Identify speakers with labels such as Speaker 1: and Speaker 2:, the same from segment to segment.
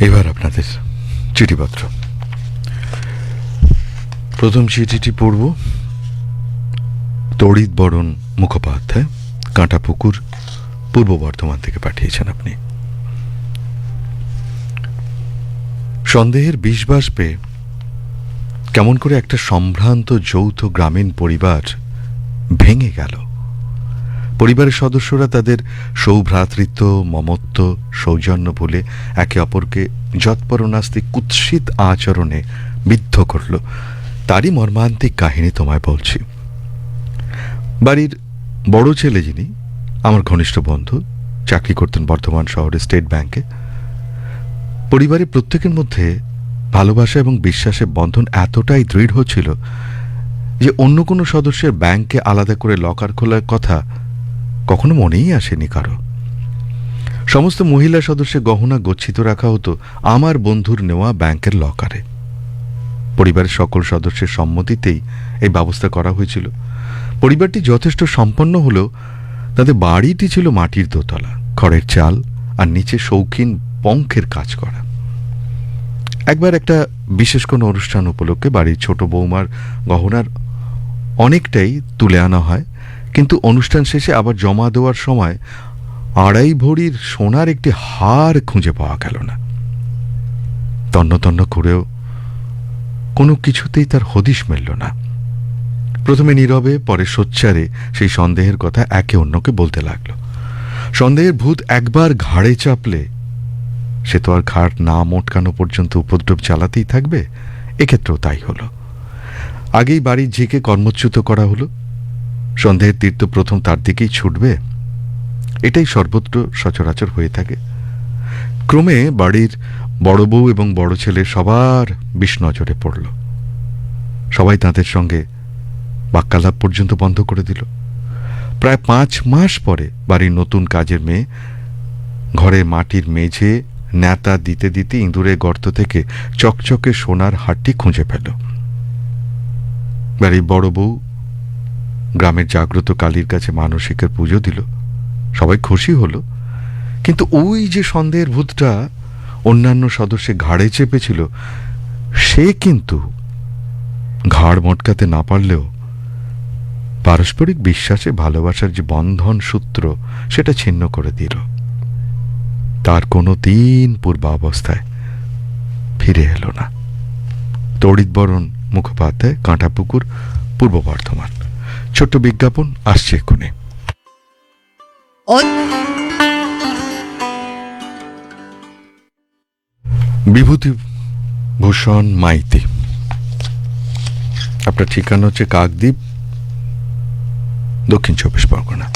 Speaker 1: এবার আপনাদের চিঠিপত্র। প্রথম চিঠিটি পড়ব তড়িৎ বরণ মুখোপাধ্যায়, কাঁটাপুকুর, পূর্ব বর্ধমান থেকে পাঠিয়েছেন আপনি। সন্দেহের বিষবাস পেয়ে কেমন করে একটা সম্ভ্রান্ত যৌথ গ্রামীণ পরিবার ভেঙে গেল। পরিবারের সদস্যরা তাদের সৌভ্রাতৃত্ব, মমত্ব, সৌজন্য বলে একে অপরকে যৎপরনাস্তিক কুৎসিত আচরণে বিদ্ধ করল। তারই মর্মান্তিক কাহিনী তোমায় বলছি। বাড়ির বড় ছেলে যিনি, আমার ঘনিষ্ঠ বন্ধু, চাকরি করতেন বর্ধমান শহরে স্টেট ব্যাংকে। পরিবারের প্রত্যেকের মধ্যে ভালোবাসা এবং বিশ্বাসের বন্ধন এতটাই দৃঢ় ছিল যে অন্য কোনো সদস্যের ব্যাংকে আলাদা করে লকার খোলার কথা কখনো মনেই আসেনি কারও। সমস্ত মহিলা সদস্যের গহনা গচ্ছিত রাখা হতো আমার বন্ধুর নেওয়া ব্যাংকের লকারে। পরিবারের সকল সদস্যের সম্মতিতেই এই ব্যবস্থা করা হয়েছিল। পরিবারটি যথেষ্ট সম্পন্ন হলেও তাদের বাড়িটি ছিল মাটির দোতলা, খড়ের চাল আর নিচে শৌখিন পঙ্খের কাজ করা। একবার একটা বিশেষ কোনো অনুষ্ঠান উপলক্ষে বাড়ির ছোট বৌমার গহনার অনেকটাই তুলে আনা হয়। কিন্তু অনুষ্ঠান শেষে আবার জমা দেওয়ার সময় আড়াই ভরির সোনার একটি হার খুঁজে পাওয়া গেল না। তন্ন তন্ন করেও কোনো কিছুতেই তার হদিশ মিলল না। প্রথমে নীরবে, পরে সোচ্চারে সেই সন্দেহের কথা একে অন্যকে বলতে লাগল। সন্দেহের ভূত একবার ঘাড়ে চাপলে সে তো আর ঘাড় না মোটকানো পর্যন্ত উপদ্রব চালাতেই থাকবে, এক্ষেত্রেও তাই হলো। আগেই বাড়ির ঝিকে কর্মচ্যুত করা হলো। সন্দেহের তীর্থ প্রথম তার দিকেই ছুটবে। এটাই সর্বত্র সচরাচর হয়ে থাকে। ক্রমে বাড়ির বড় বউ এবং বড় ছেলে সবার বিষ নজরে পড়ল। সবাই তাদের সঙ্গে বাক্যালাপ পর্যন্ত বন্ধ করে দিল। প্রায় পাঁচ মাস পরে বাড়ির নতুন কাজের মেয়ে ঘরে মাটির মেঝে ন্যাতা দিতে দিতে ইঁদুরের গর্ত থেকে চকচকে সোনার হাটটি খুঁজে পেল। বাড়ির বড় বউ গ্রামের জাগ্রত কালীর কাছে মানসিকের পুজো দিল। সবাই খুশি হলো। কিন্তু ওই যে সন্দেহের ভূতটা অন্যান্য সদস্যের ঘাড়ে চেপেছিল, সে কিন্তু ঘাড় মটকাতে না পারলেও পারস্পরিক বিশ্বাসে ভালোবাসার যে বন্ধন সূত্র, সেটা ছিন্ন করে দিল। তার কোনো দিন পূর্বাবস্থায় ফিরে এলো না। তড়িৎবরণ মুখোপাধ্যায়, কাঁটাপুকুর, পূর্ব বর্ধমান। ছোট্ট বিজ্ঞাপন আসছে এক্ষুনি। বিভূতি ভূষণ মাইতি। আপনার ঠিকানা হচ্ছে কাকদ্বীপ, দক্ষিণ চব্বিশ পরগনা।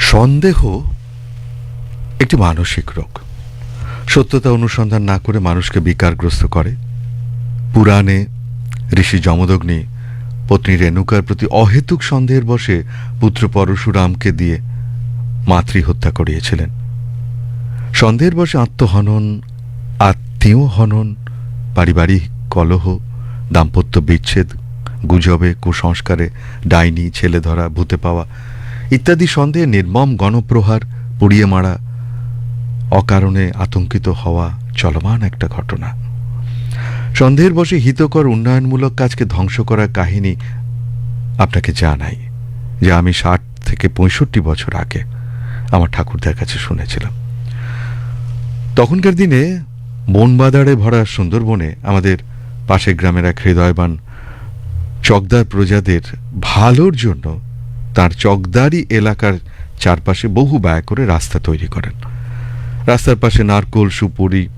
Speaker 1: সন্দেহ একটি মানসিক রোগ। সত্যতা অনুসন্ধান না করে মানুষকে বিকারগ্রস্ত করে। পুরাণে ঋষি যমদগ্নি পত্নী রেণুকার প্রতি অহেতুক সন্দেহের বসে পুত্র পরশুরামকে দিয়ে মাতৃ হত্যা করিয়েছিলেন। সন্দেহের বসে আত্মহনন, আত্মীয় হনন, পারিবারিক কলহ, দাম্পত্য বিচ্ছেদ, গুজবে কুসংস্কারে ডাইনি, ছেলে ধরা, ভূতে পাওয়া ইত্যাদি সন্দেহে নির্মম গণপ্রহার, পুড়িয়ে মারা, অকারণে আতঙ্কিত হওয়া চলমান একটা ঘটনা। সন্দেহের বসে হিতকর উন্নয়নমূলক কাজকে ধ্বংস করার কাহিনী আপনাকে জানাই, যা আমি ষাট থেকে পঁয়ষট্টি বছর আগে আমার ঠাকুরদার কাছে শুনেছিলাম। তখনকার দিনে বনবাদারে ভরা সুন্দরবনে আমাদের পাশের গ্রামের এক হৃদয়বান চকদার প্রজাদের ভালোর জন্য তার চকদারি এলাকার চারপাশে বহু ব্যয় করে রাস্তা তৈরি করেন। রাস্তার পাশে নারকোল, সুপুরি,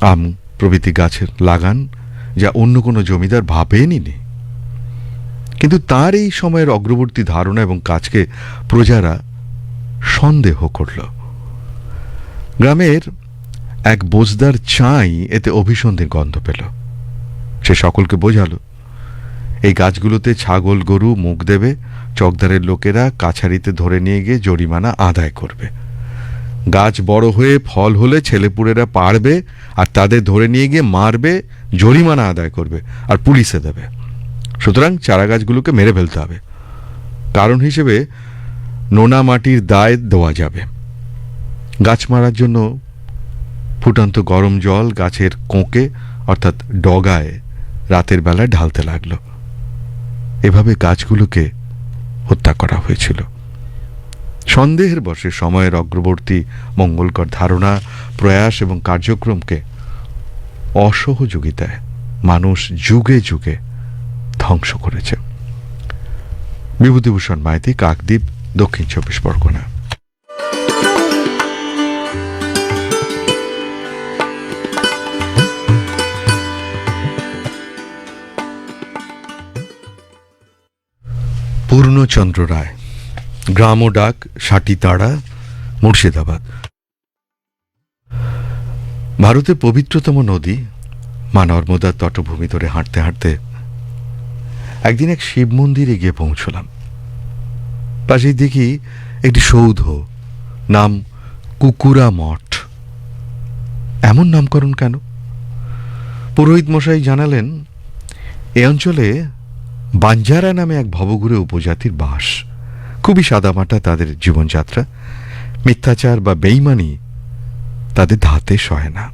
Speaker 1: আম প্রভৃতি গাছের লাগান, যা অন্য কোনো জমিদার ভাবেনই নি। কিন্তু তার এই সময়ের অগ্রবর্তী ধারণা এবং কাজকে প্রজারা সন্দেহ করল। গ্রামের এক বোজদার চাই এতে অভিসন্ধির গন্ধ পেল। সে সকলকে বোঝালো, এই গাছগুলোতে ছাগল, গরু মুখ দেবে, চকদারের লোকেরা কাছারিতে ধরে নিয়ে গিয়ে জরিমানা আদায় করবে। গাছ বড় হয়ে ফল হলে ছেলেপুলেরা পারবে আর তাদের ধরে নিয়ে গিয়ে মারবে, জরিমানা আদায় করবে আর পুলিশে দেবে। সুতরাং চারা গাছগুলোকে মেরে ফেলতে হবে। কারণ হিসেবে নোনা মাটির দায় দেওয়া যাবে। গাছ মারার জন্য ফুটন্ত গরম জল গাছের কোঁকে, অর্থাৎ ডগায়, রাতের বেলায় ঢালতে লাগল। এভাবে গাছগুলোকে হত্যা করা হয়েছিল। সন্দেহের বসে সময়ের অগ্রবর্তী মঙ্গলকর ধারণা, প্রয়াস এবং কার্যক্রমকে অসহযোগিতায় মানুষ যুগে যুগে ধ্বংস করেছে। বিভূতিভূষণ মাইতি, কাকদ্বীপ, দক্ষিণ চব্বিশ পরগনা। পূর্ণচন্দ্র রায় গ্রাম ও ডাক সাটিতাড়া মুর্শিদাবাদ। ভারতের পবিত্রতম নদী, মা নর্মদার তটভূমি ধরে হাঁটতে হাঁটতে একদিন এক শিব মন্দিরে গিয়ে পৌঁছলাম। পাশেই দেখি একটি সৌধ, নাম কুকুরা মঠ। এমন নামকরণ কেন? পুরোহিত মশাই জানালেন, এ অঞ্চলে বাঞ্জারা নামে এক ভবঘুরে উপজাতির বাস। খুবই সাদামাটা তাদের জীবনযাত্রা। মিথ্যাচার বা বেইমানি তাদের ধাতে সহে না।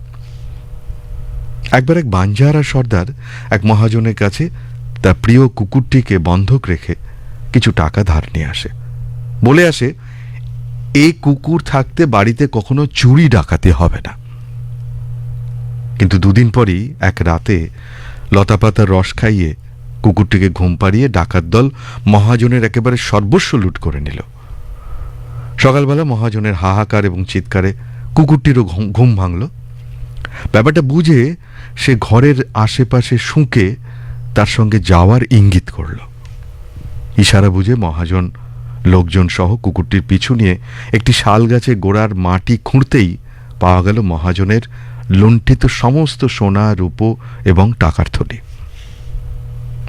Speaker 1: একবার এক বাঞ্জারা সর্দার এক মহাজনের কাছে তার প্রিয় কুকুরটিকে বন্ধক রেখে কিছু টাকা ধার নিয়ে আসে। বলে আসে এই কুকুর থাকতে বাড়িতে কখনো চুরি ডাকাতে হবে না। কিন্তু দুদিন পরই এক রাতে লতাপাতার রস খাইয়ে কুকুরটিকে ঘুম পাড়িয়ে ডাকাত দল মহাজনের একেবারে সর্বস্ব লুট করে নিল। সকালবেলা মহাজনের হাহাকার এবং চিৎকারে কুকুরটিরও ঘুম- ভাঙল। ব্যাপারটা বুঝে সে ঘরের আশেপাশে শুঁকে তার সঙ্গে যাওয়ার ইঙ্গিত করল। ইশারা বুঝে মহাজন, লোকজন সহ কুকুরটির পিছু নিয়ে একটি শাল গাছে গোড়ার মাটি খুঁড়তেই পাওয়া গেল মহাজনের লুণ্ঠিত সমস্ত সোনা, রূপো এবং টাকার থলি।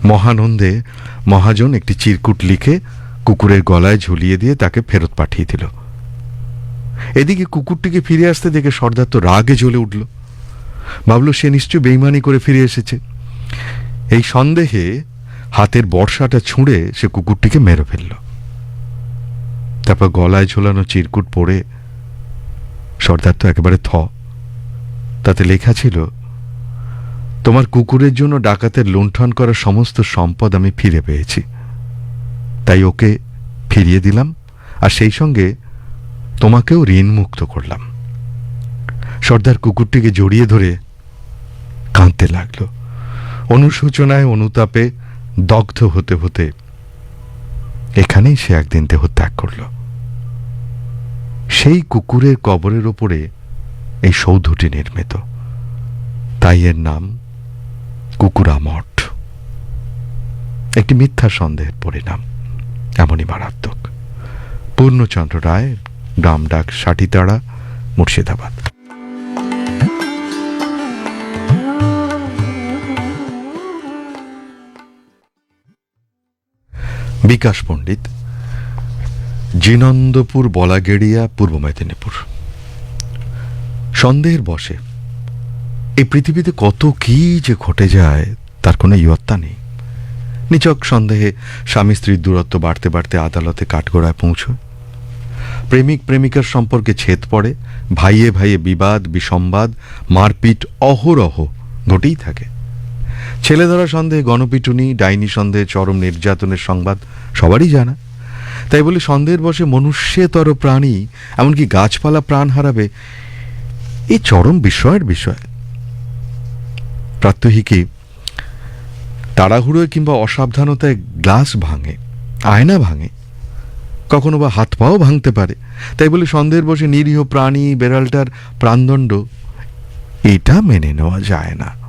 Speaker 1: মহানন্দে মহাজন একটি চিরকুট লিখে কুকুরের গলায় ঝুলিয়ে দিয়ে তাকে ফেরত পাঠিয়ে দিল। এদিকে কুকুরটিকে ফিরে আসতে দেখে সর্দার তো রাগে জ্বলে উঠল। ভাবল, সে নিশ্চয় বেইমানি করে ফিরে এসেছে। এই সন্দেহে হাতের বর্ষাটা ছুঁড়ে সে কুকুরটিকে মেরে ফেলল। তারপর গলায় ঝোলানো চিরকুট পড়ে সর্দার তো একেবারে থ। তাতে লেখা ছিল তোমার কুকুরের জন্য ডাকাতের লুণ্ঠন করা সমস্ত সম্পদ আমি ফিরে পেয়েছি। তাই ওকে ফিরিয়ে দিলাম, আর সেই সঙ্গে তোমাকেও ঋণ মুক্ত করলাম। সর্দার কুকুরটিকে জড়িয়ে ধরে কাঁদতে লাগল। অনুশোচনায় অনুতাপে দগ্ধ হতে হতে এখানেই সে একদিন দেহ ত্যাগ করল। সেই কুকুরের কবরের ওপরে এই সৌধটি নির্মিত। তাই এর নাম কুকুরা মঠ। একটি মিথ্যা সন্দেহের পরিণাম, এমনই মারাত্মক। পূর্ণচন্দ্র রায় গ্রাম ডাক সাটিতাড়া মুর্শিদাবাদ। বিকাশ পণ্ডিত, জিনন্দপুর, বলাগেড়িয়া, পূর্ব মেদিনীপুর। সন্দেহের বসে এই পৃথিবীতে কত কি যে ঘটে যায়, তার কোনো ইয়ত্তা নেই। নিচক সন্দেহে স্বামী স্ত্রীর দূরত্ব বাড়তে বাড়তে আদালতে কাঠগড়ায় পৌঁছয়। প্রেমিক প্রেমিকার সম্পর্কে ছেদ পড়ে, ভাইয়ে ভাইয়ে বিবাদ, বিসম্বাদ, মারপিট অহরহ ঘটেই থাকে। ছেলে ধরা সন্দেহে গণপিটুনি, ডাইনি সন্দেহে চরম নির্যাতনের সংবাদ সবারই জানা। তাই বলে সন্দেহের বসে মনুষ্যতর প্রাণী, এমনকি গাছপালা প্রাণ হারাবে এই চরম বিস্ময়ের বিষয়। প্রাত্যহিকী তাড়াহুড়োয় কিংবা অসাবধানতায় গ্লাস ভাঙে, আয়না ভাঙে, কখনো বা হাত পাও ভাঙতে পারে। তাই বলে সন্দেহের বসে নিরীহ প্রাণী, বেড়ালটার প্রাণদণ্ড এটা মেনে নেওয়া যায় না।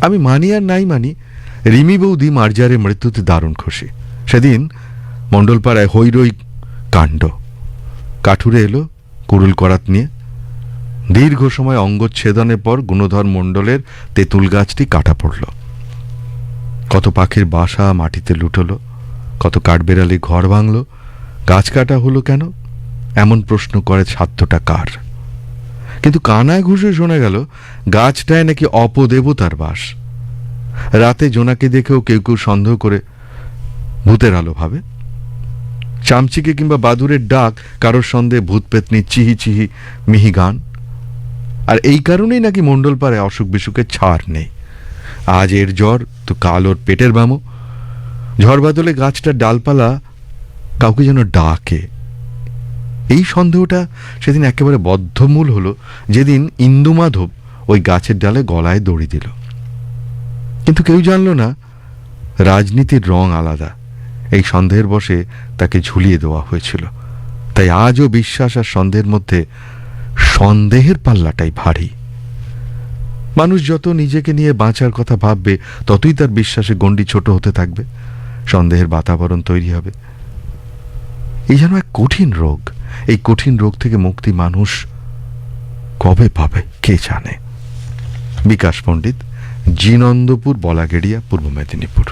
Speaker 1: আমি মানি আর নাই মানি, রিমি বৌদি মার্জারে মৃত্যুতে দারুণ খুশি। সেদিন মণ্ডলপাড়ায় হৈরই কাণ্ড। কাঠুরে এলো কুরুল করাত নিয়ে। দীর্ঘ সময় অঙ্গচ্ছেদনের পর গুণধর মণ্ডলের তেঁতুল গাছটি কাটা পড়ল। কত পাখির বাসা মাটিতে লুটলো, কত কাঠবেড়ালি ঘর ভাঙল, গাছ কাটা হলো কেন? এমন প্রশ্ন করে সাধ্যটা কার? কিন্তু কানায় ঘুষে শোনা গেল, গাছটায় নাকি অপদেবতার বাস। রাতে জোনাকে দেখেও কেউ কেউ সন্দেহ করে, ভূতের আলো ভাবে? চামচিকে কিংবা বাদুরের ডাক কারোর সন্দেহে ভূত পেতনি চিহি চিহি মিহি গান আর এই কারণেই নাকি মণ্ডলপাড়ায় অসুখ বিসুখের ছাড় নেই। আজ এর জ্বর, তো কাল ওর পেটের বামো। ঝড় বাদলে গাছটার ডালপালা কাউকে যেন ডাকে। এই সন্দেহটা সেদিন একেবারে বদ্ধমূল হলো, যেদিন ইন্দুমাধব ওই গাছের ডালে গলায় দড়ি দিল। কিন্তু কেউ জানল না, রাজনীতির রং আলাদা। এই সন্দেহের বসে তাকে ঝুলিয়ে দেওয়া হয়েছিল। তাই আজও বিশ্বাস আর সন্দেহের মধ্যে সন্দেহের পাল্লাটাই ভারী। মানুষ যত নিজেকে নিয়ে বাঁচার কথা ভাববে, ততই তার বিশ্বাসে গণ্ডি ছোট হতে থাকবে। সন্দেহের বাতাবরণ তৈরি হবে। এই যেন এক কঠিন রোগ। এই কঠিন রোগ থেকে মুক্তি মানুষ কবে পাবে, কে জানে? বিকাশ পণ্ডিত, জিনন্দপুর, বলাগেড়িয়া, পূর্ব মেদিনীপুর।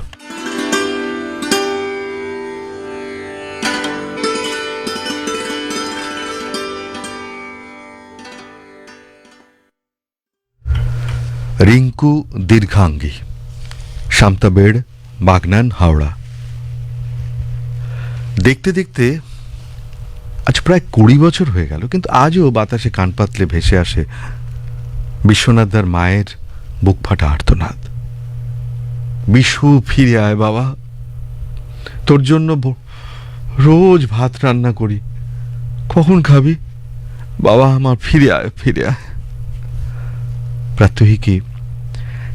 Speaker 1: রিঙ্কু দীর্ঘাঙ্গী। শান্তাবেড়, বাগনান, হাওড়া। দেখতে দেখতে আজ প্রায় কুড়ি বছর হয়ে গেল, কিন্তু আজও বাতাসে কান পাতলে ভেসে আসে বিশ্বনাথদার মায়ের বুক ফাটা আর্তনাদ। বিশু ফিরে আয় বাবা, তোর জন্য রোজ ভাত রান্না করি। কখন খাবি? বাবা আমার ফিরে আয় ফিরে আয়। প্রাত্যহিকী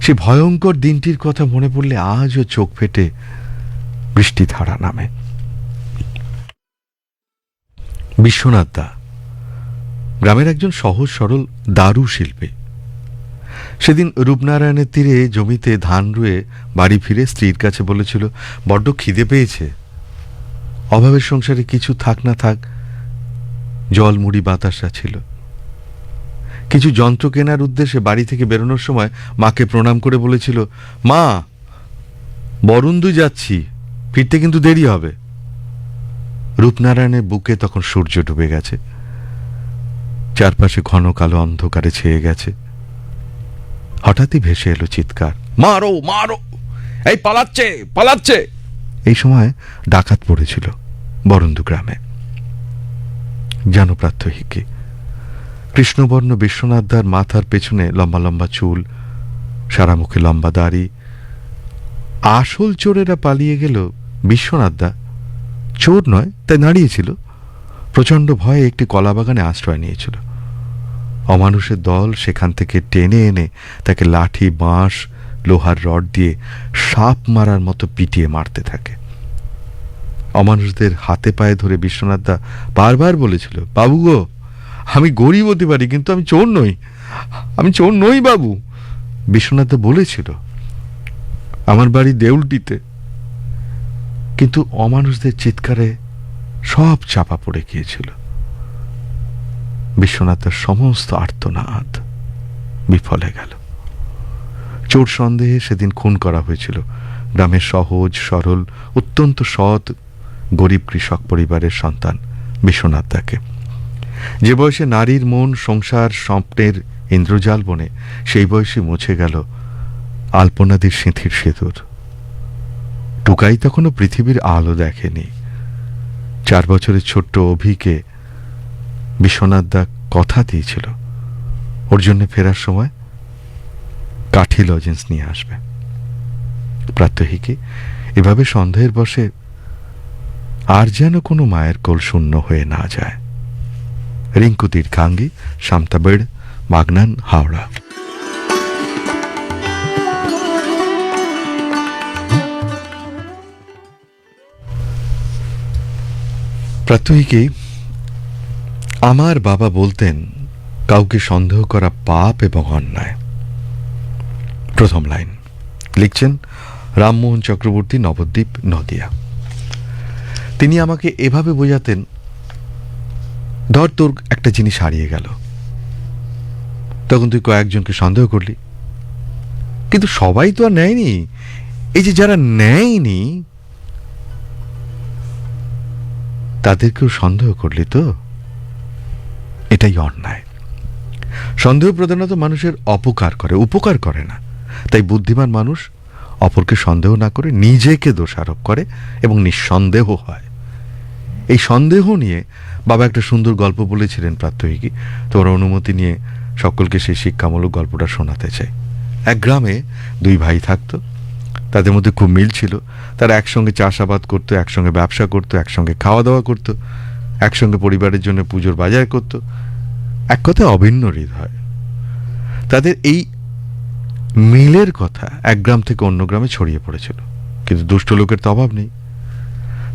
Speaker 1: সে ভয়ঙ্কর দিনটির কথা মনে পড়লে আজও চোখ ফেটে বৃষ্টি ধারা নামে। বিশ্বনাথ দা, গ্রামের একজন সহজ সরল দারু শিল্পী। সেদিন রূপনারায়ণের তীরে জমিতে ধান রুয়ে বাড়ি ফিরে স্ত্রীর কাছে বলেছিল, বড্ড খিদে পেয়েছে। অভাবের সংসারে কিছু থাক না থাক জল মুড়ি বাতাসা ছিল। কিছু যন্ত্র কেনার উদ্দেশ্যে বাড়ি থেকে বেরোনোর সময় মাকে প্রণাম করে বলেছিল, মা বরুন্দু যাচ্ছি, ফিরতে কিন্তু দেরি হবে। রূপনারায়ণের বুকে তখন সূর্য ডুবে গেছে। চারপাশে ঘন কালো অন্ধকারে ছেয়ে গেছে। হঠাৎই ভেসে এলো চিৎকার, মারো মারো! এই পালাচ্ছে পালাচ্ছে! এই সময় ডাকাত পড়েছিল বরন্দু গ্রামে। জানো প্রাত্যহিকী কৃষ্ণবর্ণ বিশ্বনাথদার মাথার পেছনে লম্বা লম্বা চুল সারা মুখে লম্বা দাড়ি। আসল চোরেরা পালিয়ে গেল বিশ্বনাথদা। চোর নয়, তাই দাঁড়িয়েছিল। প্রচণ্ড ভয়ে একটি কলাবাগানে আশ্রয় নিয়েছিল। অমানুষের দল সেখান থেকে টেনে এনে তাকে লাঠি, বাঁশ, লোহার রড দিয়ে সাপ মারার মতো পিটিয়ে মারতে থাকে। অমানুষদের হাতে পায়ে ধরে বিশ্বনাথদা বারবার বলেছিল, বাবু গো আমি গরিব হতে পারি, কিন্তু আমি চোর নই। আমি চোর নই, বাবু। বিশ্বনাথদা বলেছিল, আমার বাড়ি দেউলটিতে। কিন্তু অমানুষদের চিৎকারে সব চাপা পড়ে গিয়েছিল। বিশ্বনাথের সমস্ত আর্তনাদ বিফলে গেল। চোর সন্দেহে সেদিন খুন করা হয়েছিল। গ্রামের সহজ, সরল, অত্যন্ত সৎ, গরিব কৃষক পরিবারের সন্তান বিশ্বনাথ দাকে যে বয়সে নারীর মন, সংসার, স্বপ্নের ইন্দ্রজাল বনে, সেই বয়সে মুছে গেল আলপনাদির সিঁথির সেতুর টুকাই তখনও পৃথিবীর আলো দেখেনি। চার বছরের ছোট্ট অভিকে বিশ্বনাথ দা কথা দিয়েছিল, ওর জন্য ফেরার সময় কাঠি লজেন্স নিয়ে আসবে। প্রাত্যহিকী এভাবে সন্দেহের বসে আর যেন কোনো মায়ের কোল শূন্য হয়ে না যায়। রিঙ্কু দীর্ঘাঙ্গী শান্তাবেড় বাগনান হাওড়া। প্রাত্যহিকী আমার বাবা বলতেন, কাউকে সন্দেহ করা পাপ এবং অন্যায়। প্রথম লাইন। লিখছেন রামমোহন চক্রবর্তী নবদ্বীপ নদিয়া। তিনি আমাকে এভাবে বোঝাতেন ধর তোর একটা জিনিস হারিয়ে গেল। তখন তুই কয়েকজনকে সন্দেহ করলি। কিন্তু সবাই তো আর নেয়নি। এই যে যারা নেয়নি, তাদেরকেও সন্দেহ করলি তো? এটাই অন্যায়। সন্দেহ প্রধানত মানুষের অপকার করে, উপকার করে না। তাই বুদ্ধিমান মানুষ অপরকে সন্দেহ না করে নিজেকে দোষারোপ করে এবং নিঃসন্দেহ হয়। এই সন্দেহ নিয়ে বাবা একটা সুন্দর গল্প বলেছিলেন প্রাত্যহিকী তোমার অনুমতি নিয়ে সকলকে সেই শিক্ষামূলক গল্পটা শোনাতে চাই। এক গ্রামে দুই ভাই থাকতো। তাদের মধ্যে খুব মিল ছিল। তারা একসঙ্গে চাষাবাদ করতো, একসঙ্গে ব্যবসা করতো, একসঙ্গে খাওয়া দাওয়া করতো, একসঙ্গে পরিবারের জন্য পুজোর বাজার করতো। এক কথায় অভিন্ন হৃদয়। তাদের এই মিলের কথা এক গ্রাম থেকে অন্য গ্রামে ছড়িয়ে পড়েছিল। কিন্তু দুষ্ট লোকের তো অভাব নেই।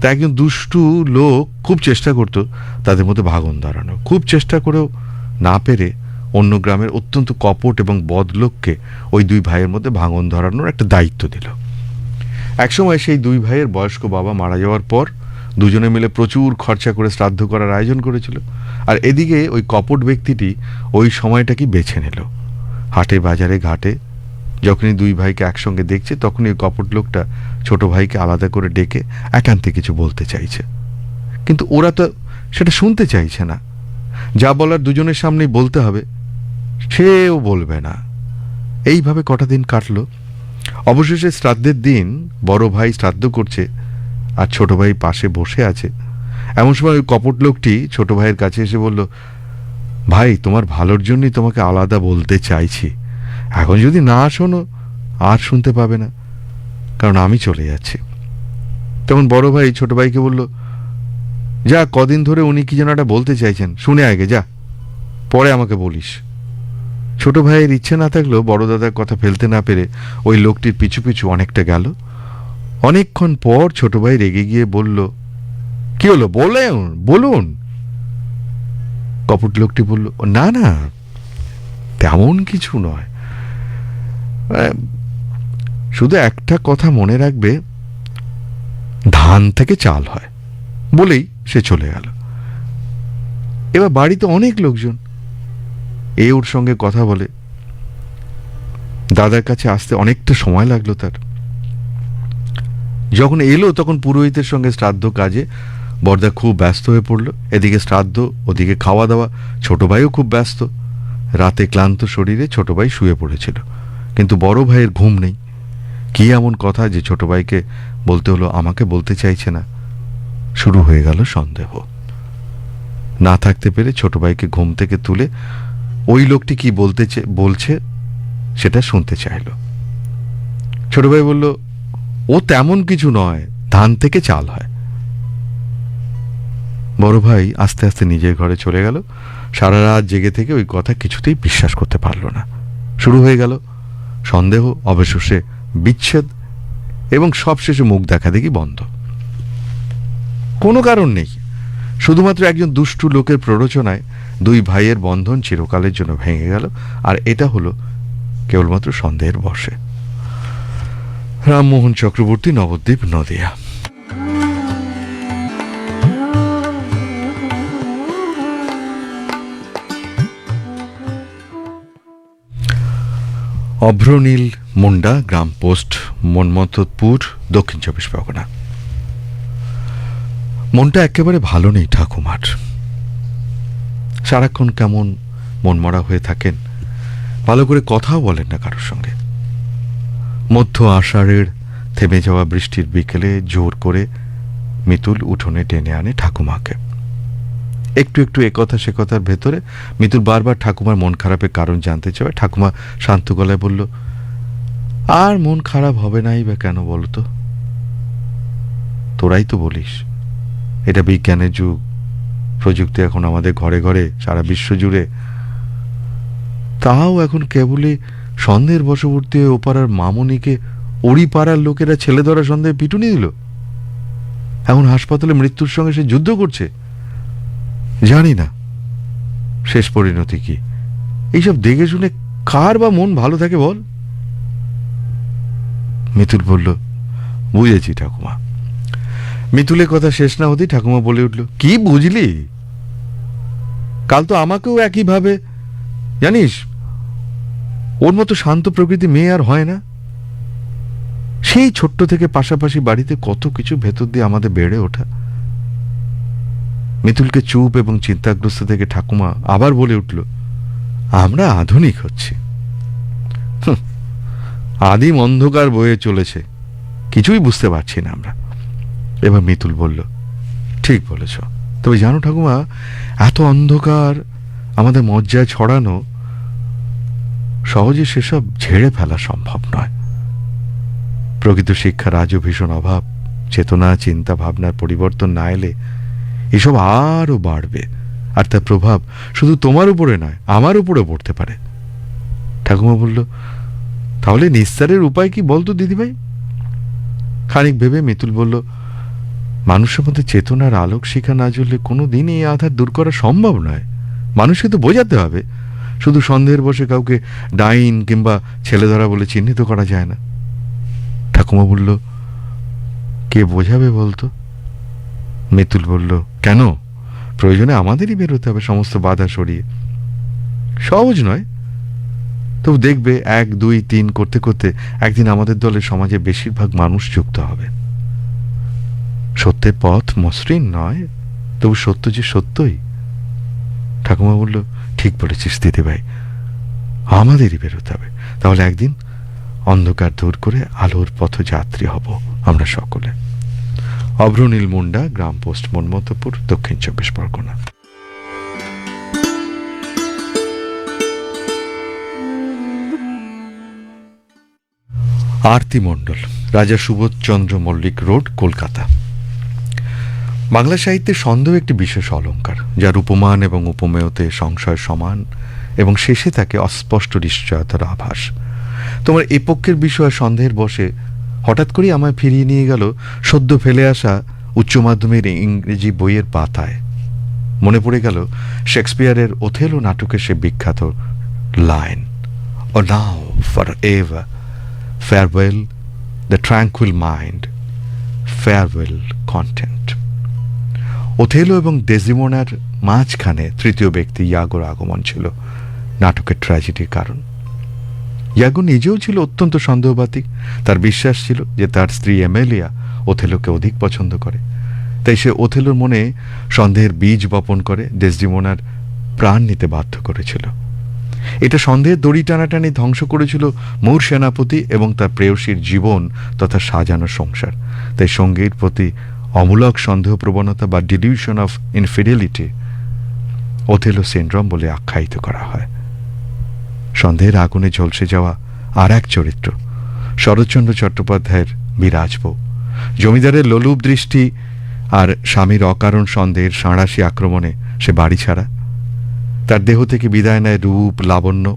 Speaker 1: তা একজন দুষ্টু লোক খুব চেষ্টা করতো তাদের মধ্যে ভাগন দাঁড়ানো খুব চেষ্টা করেও না পেরে অন্য গ্রামের অত্যন্ত কপট এবং বদ লোককে ওই দুই ভাইয়ের মধ্যে ভাঙন ধরানোর একটা দায়িত্ব দিল। একসময় সেই দুই ভাইয়ের বয়স্ক বাবা মারা যাওয়ার পর দুজনে মিলে প্রচুর খরচা করে শ্রাদ্ধ করার আয়োজন করেছিল। আর এদিকে ওই কপট ব্যক্তিটি ওই সময়টাকে বেছে নিল। হাটে বাজারে ঘাটে যখনই দুই ভাইকে একসঙ্গে দেখছে, তখনই কপট লোকটা ছোট ভাইকে আলাদা করে ডেকে একান্তে কিছু বলতে চাইছে। কিন্তু ওরা তো সেটা শুনতে চাইছে না। যা বলার দুজনের সামনেই বলতে হবে, সেও বলবে না। এইভাবে কটা দিন কাটলো। অবশেষে শ্রাদ্ধের দিন বড় ভাই শ্রাদ্ধ করছে আর ছোট ভাই পাশে বসে আছে। এমন সময় ওই কপট লোকটি ছোট ভাইয়ের কাছে এসে বলল, ভাই, তোমার ভালোর জন্যই তোমাকে আলাদা বলতে চাইছি। এখন যদি না শোনো, আর শুনতে পাবে না। কারণ আমি চলে যাচ্ছি। তখন বড় ভাই ছোট ভাইকে বলল, যা, কদিন ধরে উনি কি যেন একটা বলতে চাইছেন। শুনে আগে, যা। পরে আমাকে বলিস। ছোট ভাইয়ের ইচ্ছে না থাকলেও বড় দাদার কথা ফেলতে না পেরে ওই লোকটির পিছু পিছু অনেকটা গেল। অনেকক্ষণ পর ছোট ভাই রেগে গিয়ে বলল, কি হলো? বলেন, বলুন। কপট লোকটি বলল, না না, তেমন কিছু নয়। শুধু একটা কথা মনে রাখবে, ধান থেকে চাল হয়। বলেই সে চলে গেল। এবার বাড়িতে অনেক লোকজন। এ ওর সঙ্গে কথা বলে। দাদার কাছে আসতে অনেকটা সময় লাগল তার। যখন এলো তখন পুরোহিতের সঙ্গে শ্রাদ্ধ কাজে বর্দা খুব ব্যস্ত হয়ে পড়ল। এদিকে শ্রাদ্ধ, ওদিকে খাওয়া দাওয়া। ছোট ভাইও খুব ব্যস্ত। রাতে ক্লান্ত শরীরে ছোট ভাই শুয়ে পড়েছিল। কিন্তু বড় ভাইয়ের ঘুম নেই। কি এমন কথা যে ছোট ভাইকে বলতে হলো আমাকে বলতে চাইছে না? শুরু হয়ে গেল সন্দেহ। না থাকতে পেরে ছোট ভাইকে ঘুম থেকে তুলে ওই লোকটি কি বলতে বলছে সেটা শুনতে চাইলো। ছোট ভাই বলল, ও তেমন কিছু নয়, ধান থেকে চাল হয়। বড় ভাই আস্তে আস্তে নিজের ঘরে চলে গেল। সারা রাত জেগে থেকে ওই কথা কিছুতেই বিশ্বাস করতে পারল না। শুরু হয়ে গেল সন্দেহ, অবশেষে বিচ্ছেদ এবং সবশেষে মুখ দেখা দেখি বন্ধ। কোনো কারণ নেই। শুধুমাত্র একজন দুষ্টু লোকের প্ররোচনায় দুই ভাইয়ের বন্ধন চিরকালের জন্য ভেঙে গেল, আর এটা হলো কেবলমাত্র সন্দেহের বসে রামমোহন চক্রবর্তী, নবদ্বীপ, নদিয়া। অভ্রনীল মুন্ডা, গ্রাম পোস্ট, মনমথপুর, দক্ষিণ চব্বিশ পরগনা। মনটা একেবারে ভালো নেই ঠাকুমার। সারাক্ষণ কেমন মনমরা হয়ে থাকেন, ভালো করে কথাও বলেন না কারোর সঙ্গে। মধ্য আষাঢ়ের থেমে যাওয়া বৃষ্টির বিকেলে জোর করে মিতুল উঠোনে টেনে আনে ঠাকুমাকে। একটু একটু একথা সে কথার ভেতরে মিতুল বারবার ঠাকুমার মন খারাপের কারণ জানতে চায়। ঠাকুমা শান্ত গলায় বলল, আর মন খারাপ হবে নাই বা কেন বলতো? তোরাই তো বলিস। এটা বিজ্ঞানের যুগ। প্রযুক্তি এখন আমাদের ঘরে ঘরে, সারা বিশ্ব জুড়ে। তাও এখন কেবলই সন্দেহের বশবর্তী ওপাড়ার মামনিকে ওড়ি পাড়ার লোকেরা ছেলে ধরা সন্দেহে পিটুনি দিল। এখন হাসপাতালে মৃত্যুর সঙ্গে সে যুদ্ধ করছে। জানি না শেষ পরিণতি কি? এইসব দেখে শুনে কার বা মন ভালো থাকে বল? মিতুল বলল, বুঝেছি ঠাকুমা। মিতুলের কথা শেষ না হতেই ঠাকুমা বলে উঠল, কি বুঝলি? কাল তো আমাকেও একইভাবে, জানিস, ওর মতো শান্ত প্রকৃতি মেয়ে আর হয় না। সেই ছোট্ট থেকে পাশাপাশি বাড়িতে কত কিছু ভেতর দিয়ে আমাদের বেড়ে ওঠা। মিতুলকে চুপ এবং চিন্তাগ্রস্ত থেকে ঠাকুমা আবার বলে উঠল, আমরা আধুনিক হচ্ছি। আদিম অন্ধকার বয়ে চলেছে। কিছুই বুঝতে পারছি না আমরা। এবার মিতুল বলল, ঠিক বলেছ। তবে জানো ঠাকুমা, এত অন্ধকার, আমাদের মজ্জায় ছড়ানো, সহজে সেসব ঝেড়ে ফেলা সম্ভব নয়। প্রকৃত শিক্ষার আজও ভীষণ অভাব। চেতনা, চিন্তা, ভাবনার পরিবর্তন না এলে এসব আরও বাড়বে। আর তার প্রভাব শুধু তোমার উপরে নয়, আমার উপরে পড়তে পারে। ঠাকুমা বলল, তাহলে নিস্তারের উপায় কি বলতো, দিদিভাই? খানিক ভেবে মিতুল বলল, মানুষের মধ্যে চেতনার আলোক শিখা না জ্বললে কোনো দিনই এই আধার দূর করা সম্ভব নয়। মানুষকে তো বোঝাতে হবে। শুধু সন্দেহের বসে কাউকে ডাইন কিংবা ছেলে ধরা বলে চিহ্নিত করা যায় না। ঠাকুমা বলল, কে বোঝাবে বলতো? মিতুল বলল কেন? প্রয়োজনে আমাদেরই বেরোতে হবে, সমস্ত বাধা সরিয়ে। সহজ নয়। তবু দেখবে এক, দুই, তিন করতে করতে একদিন আমাদের দলে সমাজে বেশিরভাগ মানুষ যুক্ত হবে। সত্যের পথ মসৃণ নয়, তবু সত্য যে সত্যই। ঠাকুমা বলল, ঠিক বলেছিস দিদি ভাই, আমাদেরই বেরোতে হবে। তাহলে একদিন অন্ধকার দূর করে আলোর পথযাত্রী হব আমরা সকলে। অভ্রনীল মুন্ডা, গ্রাম পোস্ট মনমতপুর দক্ষিণ চব্বিশ পরগনা। আরতি মণ্ডল, রাজা সুবোধচন্দ্র মল্লিক রোড, কলকাতা। বাংলা সাহিত্যে সন্দেহ একটি বিশেষ অলঙ্কার, যার উপমান এবং উপমেয়তে সংশয় সমান এবং শেষে থাকে অস্পষ্ট নিশ্চয়তার আভাস। তোমার এপক্ষের বিষয়ে সন্দেহের বসে হঠাৎ করেই আমায় ফিরিয়ে নিয়ে গেল সদ্য ফেলে আসা উচ্চ মাধ্যমের ইংরেজি বইয়ের পাতায়। মনে পড়ে গেল শেক্সপিয়ারের ওথেলো নাটকের সে বিখ্যাত line O now for ever farewell, the tranquil mind, farewell content. Othello এবং ডেজিমোনার মাঝখানে তৃতীয় ব্যক্তি ইয়াগোর আগমন ছিল, নাটকের ট্র্যাজেডির কারণ। ইয়াগো নিজেও ছিল অত্যন্ত সন্দেহবাতিক তার বিশ্বাস ছিল যে তার স্ত্রী এমেলিয়া ওথেলোকে অধিক পছন্দ করে। তাই সে ওথেলোর মনে সন্দেহের বীজ বপন করে ডেসডিমোনার প্রাণ নিতে বাধ্য করেছিল। এটা সন্দেহের দড়ি টানাটানি ধ্বংস করেছিল মূর সেনাপতি এবং তার প্রেয়সীর জীবন তথা সাজানো সংসার। তাই সঙ্গীর প্রতি অমূলক সন্দেহ প্রবণতা বা delusion of infidelity Othello syndrome বলে আখ্যায়িত করা হয়। সন্দেহের আগুনে ঝলসে যাওয়া আর এক চরিত্র, শরৎচন্দ্র চট্টোপাধ্যায়ের বিরাজব জমিদারের লোলুপ দৃষ্টি আর স্বামীর অকারণ সন্দেহের সাঁড়াশি আক্রমণে সে বাড়ি ছাড়া। তার দেহ থেকে বিদায় নেয় রূপ, লাবণ্য।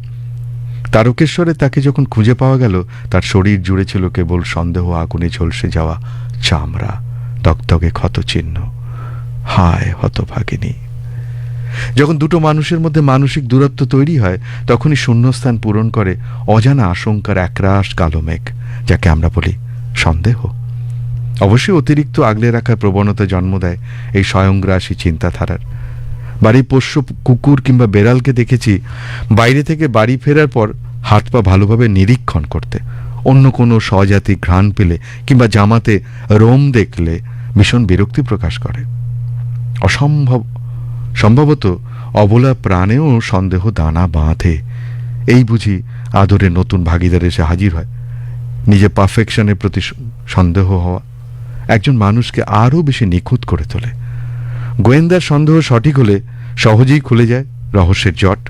Speaker 1: তারকেশ্বরে তাকে যখন খুঁজে পাওয়া গেল, তার শরীর জুড়ে ছিল কেবল সন্দেহ, আগুনে ঝলসে যাওয়া চামড়া দগদগে ক্ষতচিহ্ন। হায় হতভাগিনী! যখন দুটো মানুষের মধ্যে মানসিক দূরত্ব তৈরি হয়, তখনই শূন্যস্থান পূরণ করে অজানা আশঙ্কার একরাশ কালো মেঘ, যাকে আমরা বলি সন্দেহ। অবশ্যই অতিরিক্ত আগলে রাখার প্রবণতা জন্ম দেয় এই স্বয়ংগ্রাসী চিন্তাধারার। বাড়ির পোষ্য কুকুর কিংবা বেড়ালকে দেখেছি, বাইরে থেকে বাড়ি ফেরার পর হাত পা ভালোভাবে নিরীক্ষণ করতে। অন্য কোনো স্বজাতি ঘ্রাণ পেলে কিংবা জামাতে রোম দেখলে ভীষণ বিরক্তি প্রকাশ করে। অসম্ভব সম্ভবত অবলা প্রাণেও সন্দেহ দানা বাঁধে। এই বুঝি আদরে নতুন ভাগিদার এসে হাজির হয়। নিজে পারফেকশনের প্রতি সন্দেহ হওয়া একজন মানুষকে আরও বেশি নিখুঁত করে তোলে। গোয়েন্দার সন্দেহ সঠিক হলে সহজেই খুলে যায় রহস্যের জট।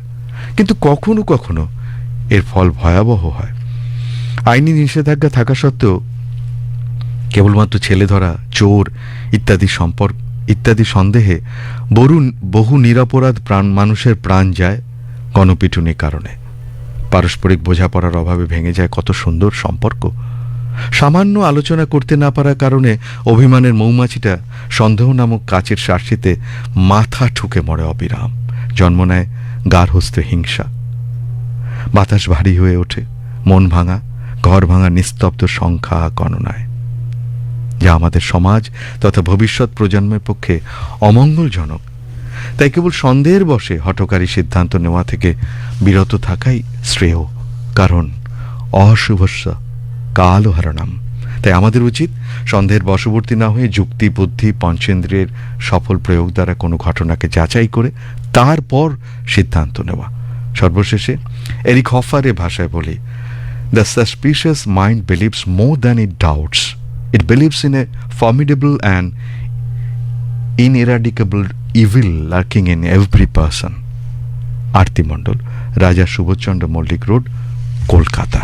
Speaker 1: কিন্তু কখনো কখনো এর ফল ভয়াবহ হয়। আইনি নিষেধাজ্ঞা থাকা সত্ত্বেও কেবলমাত্র ছেলে ধরা চোর ইত্যাদি সম্পর্ক ইত্যাদি সন্দেহে বরুণ বহু নিরপরাধ প্রাণ মানুষের প্রাণ যায় গণপিটুনির কারণে। পারস্পরিক বোঝাপড়ার অভাবে ভেঙে যায় কত সুন্দর সম্পর্ক। সামান্য আলোচনা করতে না পারার কারণে অভিমানের মৌমাছিটা সন্দেহ নামক কাচের শার্সিতে মাথা ঠুকে মরে অবিরাম। জন্ম নেয় গার্হস্থ্য হিংসা। বাতাস ভারী হয়ে ওঠে, মন ভাঙা, ঘর ভাঙা নিস্তব্ধ সংখ্যা গণনায়। যা আমাদের সমাজ তথা ভবিষ্যৎ প্রজন্মের পক্ষে অমঙ্গলজনক। তাই কেবল সন্দেহের বসে হঠকারী সিদ্ধান্ত নেওয়া থেকে বিরত থাকাই শ্রেয়, কারণ অশুভস্য কাল হারানাম তাই আমাদের উচিত সন্দেহের বশবর্তী না হয়ে যুক্তি, বুদ্ধি পঞ্চেন্দ্রের সফল প্রয়োগ দ্বারা কোনো ঘটনাকে যাচাই করে তারপর সিদ্ধান্ত নেওয়া। সর্বশেষে এরিক হফারের ভাষায় বলি the suspicious mind believes more than it doubts it believes in a formidable and ineradicable evil lurking in every person Arati Mondal Raja Subodhchandra Mallick road Kolkata